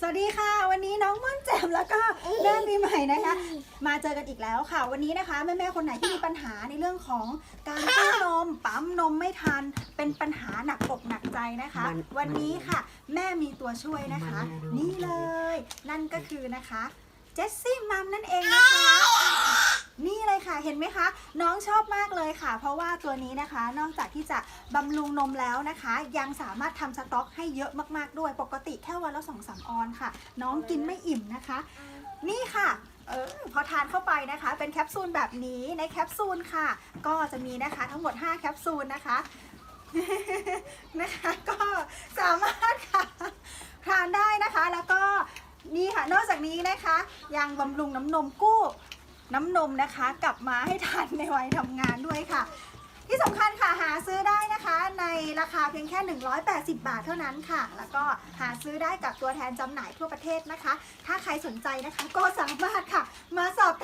สวัสดีค่ะ วันนี้น้องม่อนแจ่มแล้วก็แม่ปีใหม่นะคะ มาเจอกันอีกแล้วค่ะ วันนี้นะคะแม่ๆคนไหนที่มีปัญหาในเรื่องของการให้นมปั๊มนมไม่ทัน เป็นปัญหาหนักอกหนักใจนะคะ มัน วันนี้ค่ะ แม่มีตัวช่วยนะคะมันนี่เลย นั่นก็คือนะคะเจสซี่มัมนั่นเองนะคะนี่ เห็นไหมคะ น้องชอบมากเลยค่ะ เพราะว่าตัวนี้นะคะ นอกจากที่จะบำรุงนมแล้วนะคะ ยังสามารถทำสต็อกให้เยอะมากๆด้วย ปกติแค่วันละ2องสามออนค่ะ น้องกินไม่อิ่มนะคะ นี่ค่ะเออพอทานเข้าไปนะคะ เป็นแคปซูลแบบนี้ในแคปซูลค่ะ ก็จะมีนะคะทั้งหมด 5 แคปซูลนะคะนะคะก็สามารถค่ะทานได้นะคะแล้วก็นี่ค่ะนอกจากนี้นะคะ ยังบำรุงน้ำนมกู้ น้ำนมนะคะ กลับมาให้ทันในวัยทำงานด้วยค่ะ ที่สำคัญค่ะหาซื้อได้นะคะในราคาเพียงแค่ 180 บาทเท่านั้นค่ะ แล้วก็หาซื้อได้กับตัวแทนจำหน่ายทั่วประเทศนะคะ ถ้าใครสนใจนะคะก็สามารถค่ะ มาสอบ